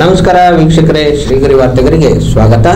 ನಮಸ್ಕಾರ ವೀಕ್ಷಕರೇ, ಶ್ರೀಗರಿ ವಾರ್ತೆಗರಿಗೆ ಸ್ವಾಗತ.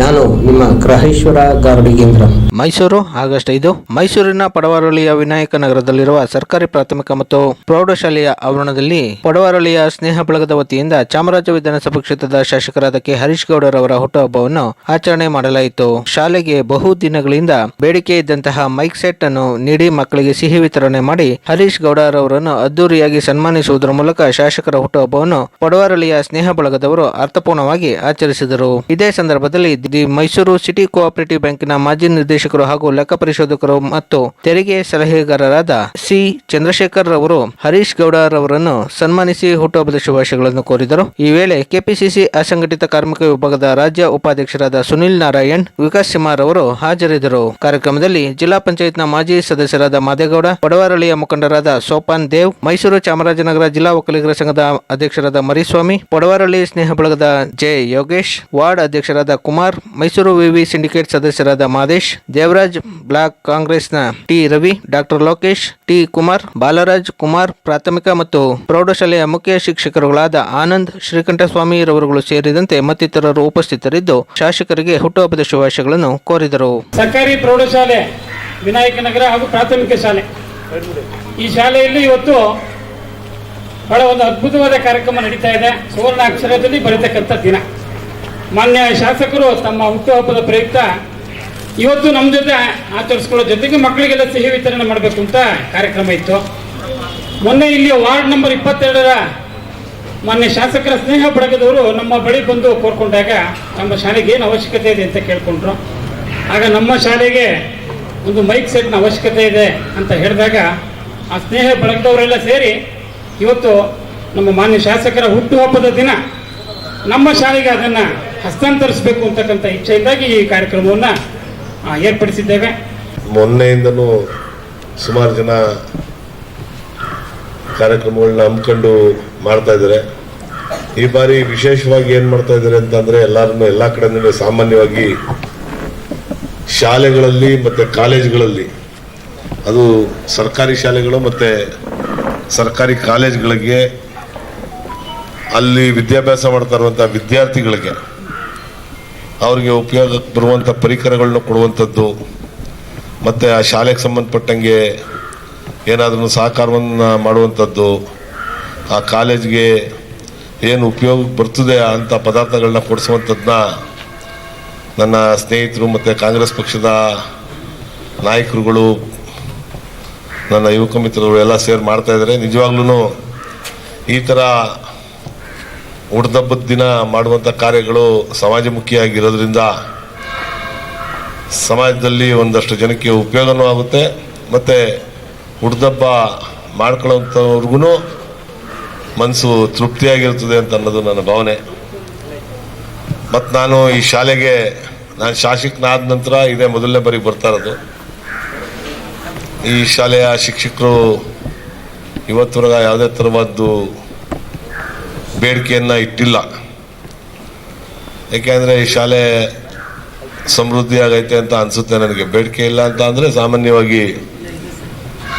ನಾನು ನಿಮ್ಮ ಗ್ರಹೇಶ್ವರ ಗಾರ್ಡಿಗೇಂದ್ರ ಮೈಸೂರು, ಆಗಸ್ಟ್ ಐದು. ಮೈಸೂರಿನ ಪಡವರಳಿಯ ವಿನಾಯಕ ನಗರದಲ್ಲಿರುವ ಸರ್ಕಾರಿ ಪ್ರಾಥಮಿಕ ಮತ್ತು ಪ್ರೌಢಶಾಲೆಯ ಆವರಣದಲ್ಲಿ ಪಡವರಳಿಯ ಸ್ನೇಹ ಬಳಗದ ವತಿಯಿಂದ ಚಾಮರಾಜ ವಿಧಾನಸಭಾ ಕ್ಷೇತ್ರದ ಶಾಸಕರಾದ ಕೆ. ಹರೀಶ್ ಗೌಡರವರ ಹುಟ್ಟುಹಬ್ಬವನ್ನು ಆಚರಣೆ ಮಾಡಲಾಯಿತು. ಶಾಲೆಗೆ ಬಹು ದಿನಗಳಿಂದ ಬೇಡಿಕೆ ಇದ್ದಂತಹ ಮೈಕ್ ಸೆಟ್ ಅನ್ನು ನೀಡಿ ಮಕ್ಕಳಿಗೆ ಸಿಹಿ ವಿತರಣೆ ಮಾಡಿ ಹರೀಶ್ ಗೌಡರವರನ್ನು ಅದ್ದೂರಿಯಾಗಿ ಸನ್ಮಾನಿಸುವುದರ ಮೂಲಕ ಶಾಸಕರ ಹುಟ್ಟುಹಬ್ಬವನ್ನು ಪಡವರಳಿಯ ಸ್ನೇಹ ಬಳಗದವರು ಅರ್ಥಪೂರ್ಣವಾಗಿ ಆಚರಿಸಿದರು. ಇದೇ ಸಂದರ್ಭದಲ್ಲಿ ದಿ ಮೈಸೂರು ಸಿಟಿ ಕೋಆಪರೇಟಿವ್ ಬ್ಯಾಂಕಿನ ಮಾಜಿ ನಿರ್ದೇಶಕರು ಹಾಗೂ ಲೆಕ್ಕ ಪರಿಶೋಧಕರು ಮತ್ತು ತೆರಿಗೆ ಸಲಹೆಗಾರರಾದ ಸಿ ಚಂದ್ರಶೇಖರ್ ರವರು, ಹರೀಶ್ ಗೌಡರವರನ್ನು ಸನ್ಮಾನಿಸಿ ಹುಟ್ಟುಹಬ್ಬದ ಶುಭಾಶಯಗಳನ್ನು ಕೋರಿದರು. ಈ ವೇಳೆ ಕೆಪಿಸಿಸಿ ಅಸಂಘಟಿತ ಕಾರ್ಮಿಕ ವಿಭಾಗದ ರಾಜ್ಯ ಉಪಾಧ್ಯಕ್ಷರಾದ ಸುನಿಲ್ ನಾರಾಯಣ್, ವಿಕಾಸ್ ಸಿಮಾರ್ ರವರು ಹಾಜರಿದ್ದರು. ಕಾರ್ಯಕ್ರಮದಲ್ಲಿ ಜಿಲ್ಲಾ ಪಂಚಾಯತ್ನ ಮಾಜಿ ಸದಸ್ಯರಾದ ಮಾದೇಗೌಡ, ಪಡವಾರಳ್ಳಿಯ ಮುಖಂಡರಾದ ಸೋಪಾನ್ ದೇವ್, ಮೈಸೂರು ಚಾಮರಾಜನಗರ ಜಿಲ್ಲಾ ಒಕ್ಕಲಿಗರ ಸಂಘದ ಅಧ್ಯಕ್ಷರಾದ ಮರಿಸ್ವಾಮಿ, ಪಡವರಳ್ಳಿ ಸ್ನೇಹ ಬಳಗದ ಜೆ. ಯೋಗೇಶ್, ವಾರ್ಡ್ ಅಧ್ಯಕ್ಷರಾದ ಕುಮಾರ್, ಮೈಸೂರು ವಿವಿ ಸಿಂಡಿಕೇಟ್ ಸದಸ್ಯರಾದ ಮಾದೇಶ್, ದೇವರಾಜ್ ಬ್ಲಾಕ್ ಕಾಂಗ್ರೆಸ್ನ T. Ravi doctor Lokesh, T. Kumar, Balaraj Kumar, ಪ್ರಾಥಮಿಕ ಮತ್ತು ಪ್ರೌಢಶಾಲೆಯ ಮುಖ್ಯ ಶಿಕ್ಷಕರುಗಳಾದ ಆನಂದ್ ಶ್ರೀಕಂಠಸ್ವಾಮಿ ರವರುಗಳು ಸೇರಿದಂತೆ ಮತ್ತಿತರರು ಉಪಸ್ಥಿತರಿದ್ದು, ಶಾಸಕರಿಗೆ ಹುಟ್ಟುಹಬ್ಬದ ಶುಭಾಶಯಗಳನ್ನು ಕೋರಿದರು. ಸರ್ಕಾರಿ ಪ್ರೌಢಶಾಲೆ, ವಿನಾಯಕ ನಗರ ಹಾಗೂ ಪ್ರಾಥಮಿಕ ಶಾಲೆ. ಈ ಶಾಲೆಯಲ್ಲಿ ಇವತ್ತು ಬಹಳ ಒಂದು ಅದ್ಭುತವಾದ ಕಾರ್ಯಕ್ರಮ ನಡೀತಾ ಇದೆ. ಸುವರ್ಣಾಕ್ಷರದಲ್ಲಿ ಬರೀತಕ್ಕಂಥ ದಿನ. ಮಾನ್ಯ ಶಾಸಕರು ತಮ್ಮ ಹುಟ್ಟುಹಬ್ಬದ ಪ್ರಯುಕ್ತ ಇವತ್ತು ನಮ್ಮ ಜೊತೆ ಆಚರಿಸ್ಕೊಳ್ಳೋ ಜೊತೆಗೆ ಮಕ್ಕಳಿಗೆಲ್ಲ ಸಿಹಿ ವಿತರಣೆ ಮಾಡಬೇಕು ಅಂತ ಕಾರ್ಯಕ್ರಮ ಇತ್ತು. ಮೊನ್ನೆ ಇಲ್ಲಿ ವಾರ್ಡ್ ನಂಬರ್ ಇಪ್ಪತ್ತೆರಡರ ಮಾನ್ಯ ಶಾಸಕರ ಸ್ನೇಹ ಬಳಗದವರು ನಮ್ಮ ಬಳಿ ಬಂದು ಕೋರ್ಕೊಂಡಾಗ ನಮ್ಮ ಶಾಲೆಗೆ ಏನು ಅವಶ್ಯಕತೆ ಇದೆ ಅಂತ ಕೇಳಿಕೊಂಡ್ರು. ಆಗ ನಮ್ಮ ಶಾಲೆಗೆ ಒಂದು ಮೈಕ್ ಸೆಟ್ನ ಅವಶ್ಯಕತೆ ಇದೆ ಅಂತ ಹೇಳಿದಾಗ ಆ ಸ್ನೇಹ ಬಳಗದವರೆಲ್ಲ ಸೇರಿ ಇವತ್ತು ನಮ್ಮ ಮಾನ್ಯ ಶಾಸಕರ ಹುಟ್ಟುಹಬ್ಬದ ದಿನ ನಮ್ಮ ಶಾಲೆಗೆ ಅದನ್ನು ಹಸ್ತಾಂತರಿಸಬೇಕು ಅಂತಕ್ಕಂಥ ಇಚ್ಛೆಯಿಂದಾಗಿ ಈ ಕಾರ್ಯಕ್ರಮವನ್ನು ಏರ್ಪಡಿಸಿದ್ದೇವೆ. ಮೊನ್ನೆಯಿಂದನೂ ಸುಮಾರು ಜನ ಕಾರ್ಯಕ್ರಮಗಳನ್ನ ಹಮ್ಮಿಕೊಂಡು ಮಾಡ್ತಾ ಇದ್ದಾರೆ. ಈ ಬಾರಿ ವಿಶೇಷವಾಗಿ ಏನು ಮಾಡ್ತಾ ಇದ್ದಾರೆ ಅಂತಂದರೆ ಎಲ್ಲರನ್ನು ಎಲ್ಲ ಕಡೆನೂ ಸಾಮಾನ್ಯವಾಗಿ ಶಾಲೆಗಳಲ್ಲಿ ಮತ್ತು ಕಾಲೇಜುಗಳಲ್ಲಿ, ಅದು ಸರ್ಕಾರಿ ಶಾಲೆಗಳು ಮತ್ತೆ ಸರ್ಕಾರಿ ಕಾಲೇಜ್ಗಳಿಗೆ, ಅಲ್ಲಿ ವಿದ್ಯಾಭ್ಯಾಸ ಮಾಡ್ತಾ ಇರುವಂಥ ವಿದ್ಯಾರ್ಥಿಗಳಿಗೆ ಅವ್ರಿಗೆ ಉಪಯೋಗಕ್ಕೆ ಬರುವಂಥ ಪರಿಕರಗಳನ್ನ ಕೊಡುವಂಥದ್ದು ಮತ್ತು ಆ ಶಾಲೆಗೆ ಸಂಬಂಧಪಟ್ಟಂಗೆ ಏನಾದರೂ ಸಹಕಾರವನ್ನು ಮಾಡುವಂಥದ್ದು ಆ ಕಾಲೇಜ್ಗೆ ಏನು ಉಪಯೋಗಕ್ಕೆ ಬರ್ತದೆ ಅಂಥ ಪದಾರ್ಥಗಳನ್ನ ಕೊಡಿಸುವಂಥದ್ದನ್ನ ನನ್ನ ಸ್ನೇಹಿತರು ಮತ್ತು ಕಾಂಗ್ರೆಸ್ ಪಕ್ಷದ ನಾಯಕರುಗಳು ನನ್ನ ಯುವಕ ಮಿತ್ರರು ಎಲ್ಲ ಸೇರ್ ಮಾಡ್ತಾ ಇದ್ದಾರೆ. ನಿಜವಾಗ್ಲೂ ಈ ಥರ ಹುಡ್ದಬ್ಬದ ದಿನ ಮಾಡುವಂಥ ಕಾರ್ಯಗಳು ಸಮಾಜಮುಖಿಯಾಗಿರೋದ್ರಿಂದ ಸಮಾಜದಲ್ಲಿ ಒಂದಷ್ಟು ಜನಕ್ಕೆ ಉಪಯೋಗನೂ ಆಗುತ್ತೆ. ಮತ್ತು ಹುಡ್ದಬ್ಬ ಮಾಡ್ಕೊಳ್ಳೋಂಥವ್ರಿಗೂ ಮನಸ್ಸು ತೃಪ್ತಿಯಾಗಿರ್ತದೆ ಅಂತ ಅನ್ನೋದು ನನ್ನ ಭಾವನೆ. ಮತ್ತು ನಾನು ಈ ಶಾಲೆಗೆ, ನಾನು ಶಾಸಕನಾದ ನಂತರ ಇದೇ ಮೊದಲನೇ ಬಾರಿಗೆ ಬರ್ತಾ ಇರೋದು. ಈ ಶಾಲೆಯ ಶಿಕ್ಷಕರು ಇವತ್ತವರೆಗೆ ಯಾವುದೇ ಥರವಾದ್ದು ಬೇಡಿಕೆಯನ್ನು ಇಟ್ಟಿಲ್ಲ. ಏಕೆಂದರೆ ಈ ಶಾಲೆ ಸಮೃದ್ಧಿಯಾಗೈತೆ ಅಂತ ಅನಿಸುತ್ತೆ ನನಗೆ. ಬೇಡಿಕೆ ಇಲ್ಲ ಅಂತ ಅಂದರೆ ಸಾಮಾನ್ಯವಾಗಿ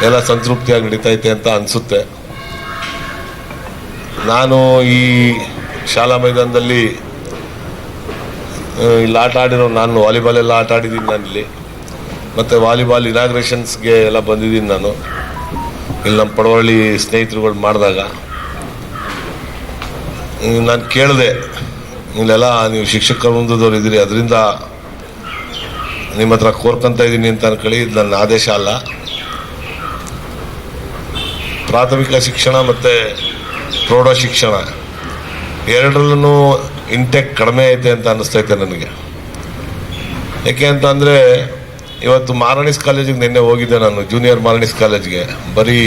ಎಲ್ಲ ಸಂತೃಪ್ತಿಯಾಗಿ ನಡೀತೈತೆ ಅಂತ ಅನಿಸುತ್ತೆ. ನಾನು ಈ ಶಾಲಾ ಮೈದಾನದಲ್ಲಿ ಇಲ್ಲಿ ಆಟ ಆಡಿರೋ ನಾನು, ವಾಲಿಬಾಲ್ ಎಲ್ಲ ಆಟ ಆಡಿದ್ದೀನಿ ನಾನಿಲ್ಲಿ ಮತ್ತು ವಾಲಿಬಾಲ್ ಇನಾಗ್ರೇಷನ್ಸ್ಗೆ ಎಲ್ಲ ಬಂದಿದ್ದೀನಿ ನಾನು. ಇಲ್ಲಿ ನಮ್ಮ ಪಡವಳ್ಳಿ ಸ್ನೇಹಿತರುಗಳು ಮಾಡಿದಾಗ. ನಾನು ಕೇಳಿದೆ, ಇಲ್ಲೆಲ್ಲ ನೀವು ಶಿಕ್ಷಕ ವೃಂದದವ್ರು ಇದ್ದೀರಿ, ಅದರಿಂದ ನಿಮ್ಮ ಹತ್ರ ಕೋರ್ಕೊಂತ ಇದ್ದೀನಿ ಅಂತ ಅನ್ಕೊಳ್ಳಿ, ಇದು ನನ್ನ ಆದೇಶ ಅಲ್ಲ. ಪ್ರಾಥಮಿಕ ಶಿಕ್ಷಣ ಮತ್ತು ಪ್ರೌಢ ಶಿಕ್ಷಣ ಎರಡರಲ್ಲೂ ಇಂಟೆಕ್ ಕಡಿಮೆ ಐತೆ ಅಂತ ಅನ್ನಿಸ್ತೈತೆ ನನಗೆ. ಯಾಕೆ ಅಂತ ಅಂದರೆ ಇವತ್ತು ಮಾರಣಿಸ್ ಕಾಲೇಜಿಗೆ ನಿನ್ನೆ ಹೋಗಿದ್ದೆ ನಾನು ಜೂನಿಯರ್ ಮಾರಣಿಸ್ ಕಾಲೇಜ್ಗೆ. ಬರೀ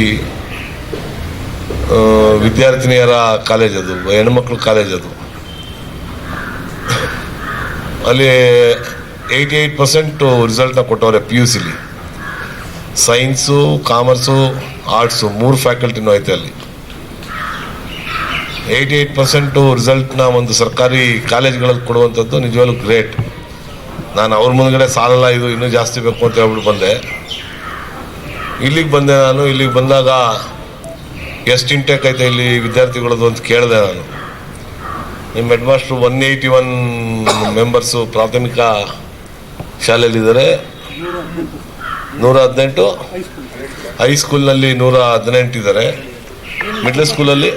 ವಿದ್ಯಾರ್ಥಿನಿಯರ ಕಾಲೇಜ್ ಅದು, ಹೆಣ್ಮಕ್ಳು ಕಾಲೇಜ್ ಅದು. ಅಲ್ಲಿ ಏಯ್ಟಿ ಏಯ್ಟ್ ಪರ್ಸೆಂಟು ರಿಸಲ್ಟ್ನ ಕೊಟ್ಟವ್ರೆ ಪಿ ಯು ಸಿಲಿ ಸೈನ್ಸು ಕಾಮರ್ಸು ಆರ್ಟ್ಸು ಮೂರು ಫ್ಯಾಕಲ್ಟಿನೂ ಐತೆ ಅಲ್ಲಿ. ಏಯ್ಟಿ ಏಯ್ಟ್ ಪರ್ಸೆಂಟು ರಿಸಲ್ಟ್ನ ಒಂದು ಸರ್ಕಾರಿ ಕಾಲೇಜ್ಗಳಲ್ಲಿ ಕೊಡುವಂಥದ್ದು ನಿಜವಾಗ್ಲೂ ಗ್ರೇಟ್ ನಾನು ಅವ್ರ ಮುಂದ್ಗಡೆ ಸಾಲಲ್ಲ, ಇದು ಇನ್ನೂ ಜಾಸ್ತಿ ಬೇಕು ಅಂತ ಹೇಳ್ಬಿಟ್ಟು ಬಂದೆ. ಇಲ್ಲಿಗೆ ಬಂದೆ ನಾನು. ಇಲ್ಲಿಗೆ ಬಂದಾಗ ಎಷ್ಟು ಇಂಟೇಕ್ ಐತೆ ಇಲ್ಲಿ ವಿದ್ಯಾರ್ಥಿಗಳದ್ದು ಅಂತ ಕೇಳಿದೆ ನಾನು. ನಿಮ್ಮ head master one eighty one members ಪ್ರಾಥಮಿಕ ಶಾಲೆಯಲ್ಲಿದ್ದಾರೆ. ನೂರ ಹದಿನೆಂಟು ಹೈಸ್ಕೂಲ್ನಲ್ಲಿ ನೂರ ಹದಿನೆಂಟು ಇದ್ದಾರೆ. ಮಿಡ್ಲ್ ಸ್ಕೂಲಲ್ಲಿ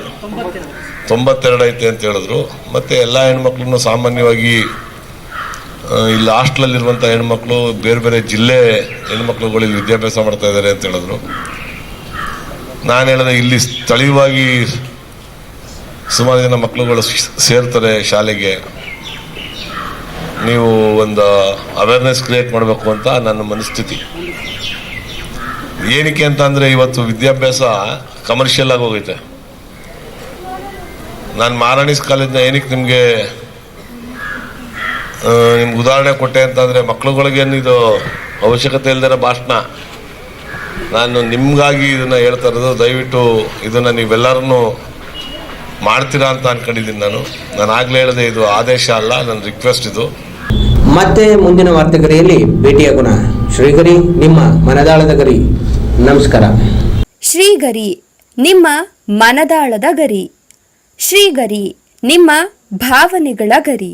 ತೊಂಬತ್ತೆರಡು ಐತೆ ಅಂತ ಹೇಳಿದ್ರು. ಮತ್ತು ಎಲ್ಲ ಹೆಣ್ಮಕ್ಳನ್ನು ಸಾಮಾನ್ಯವಾಗಿ ಇಲ್ಲಿ ಹಾಸ್ಟ್ಲಲ್ಲಿರುವಂಥ ಹೆಣ್ಮಕ್ಳು ಬೇರೆ ಬೇರೆ ಜಿಲ್ಲೆ ಹೆಣ್ಮಕ್ಳುಗಳು ಇಲ್ಲಿ ವಿದ್ಯಾಭ್ಯಾಸ ಮಾಡ್ತಾ ಇದ್ದಾರೆ ಅಂತ ಹೇಳಿದ್ರು. ನಾನು ಹೇಳಿದೆ ಇಲ್ಲಿ ಸ್ಥಳೀಯವಾಗಿ ಸುಮಾರು ಜನ ಮಕ್ಕಳುಗಳು ಸೇರ್ತಾರೆ ಶಾಲೆಗೆ. ನೀವು ಒಂದು ಅವೇರ್ನೆಸ್ ಕ್ರಿಯೇಟ್ ಮಾಡಬೇಕು ಅಂತ ನನ್ನ ಮನಸ್ಥಿತಿ. ಏನಕ್ಕೆ ಅಂತ ಅಂದರೆ ಇವತ್ತು ವಿದ್ಯಾಭ್ಯಾಸ ಕಮರ್ಷಿಯಲ್ ಆಗಿ ಹೋಗೈತೆ. ನಾನು ಮಾರಾಣಿಸ್ ಕಾಲೇಜ್ನ ಏನಕ್ಕೆ ನಿಮಗೆ ನಿಮ್ಗೆ ಉದಾಹರಣೆ ಕೊಟ್ಟೆ ಅಂತಂದರೆ ಮಕ್ಳುಗಳಿಗೇನು ಇದು ಅವಶ್ಯಕತೆ ಇಲ್ಲದಿರೋ ಭಾಷಣ. ನಾನು ನಿಮಗಾಗಿ ಇದನ್ನು ಹೇಳ್ತಾ ಇರೋದು ದಯವಿಟ್ಟು ಇದನ್ನು ನೀವೆಲ್ಲರೂ ಮಾಡ್ತೀರಾ ಅಂತ ಅನ್ಕೊಂಡಿದ್ದೀನಿ ನಾನು. ನಾನು ಆಗಲೇ ಹೇಳಿದೆ ಇದು ಆದೇಶ ಅಲ್ಲ ನನ್ನ ರಿಕ್ವೆಸ್ಟ್ ಇದು. ಮತ್ತೆ ಮುಂದಿನ ವಾರ್ತೆಗರಿಯಲ್ಲಿ ಭೇಟಿಯಾಗೋಣ ಶ್ರೀಗರಿ ನಿಮ್ಮ ಮನದಾಳದ ಗರಿ. ನಮಸ್ಕಾರ. ಶ್ರೀಗರಿ ನಿಮ್ಮ ಮನದಾಳದ ಗರಿ. ಶ್ರೀಗರಿ ನಿಮ್ಮ ಭಾವನೆಗಳ ಗರಿ.